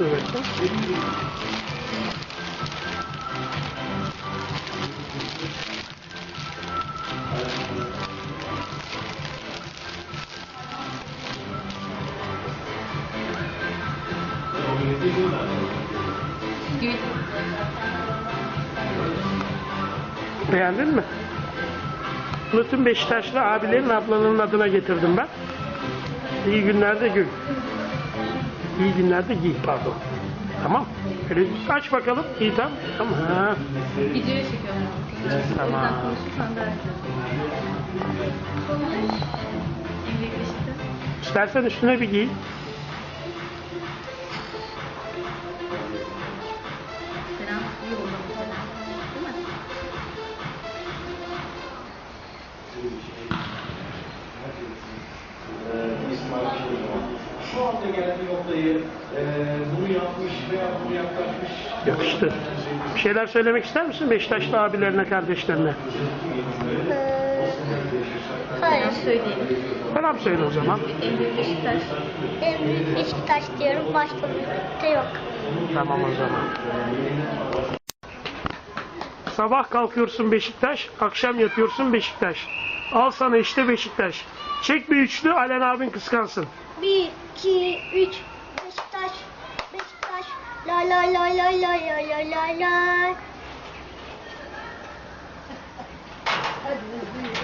Evet. Beğendin mi? Bütün Beşiktaşlı abilerin ablaların adına getirdim ben. İyi günler de gül. İyi günlerde giy pardon. Tamam. Öyle aç bakalım. İyi tamam. Tamam. Ha. Videoya çekiyorum. Tamam. İstersen üstüne bir giy. Şu anda geldiği noktayı e, bunu yapmış veya bunu yaklaşmış. Yakıştı. Bir şeyler söylemek ister misin Beşiktaşlı abilerine, kardeşlerine? Ee, hayır. Selam söyleyelim. Selam söyle o zaman. En büyük Beşiktaş. En büyük Beşiktaş diyorum. Başka bir yok. Tamam o zaman. Sabah kalkıyorsun Beşiktaş, akşam yatıyorsun Beşiktaş. Al sana işte Beşiktaş. Çek bir üçlü, Alen abin kıskansın. Bir, iki, üç. Beşiktaş. Beşiktaş. La la la la la la la la la. Hadi.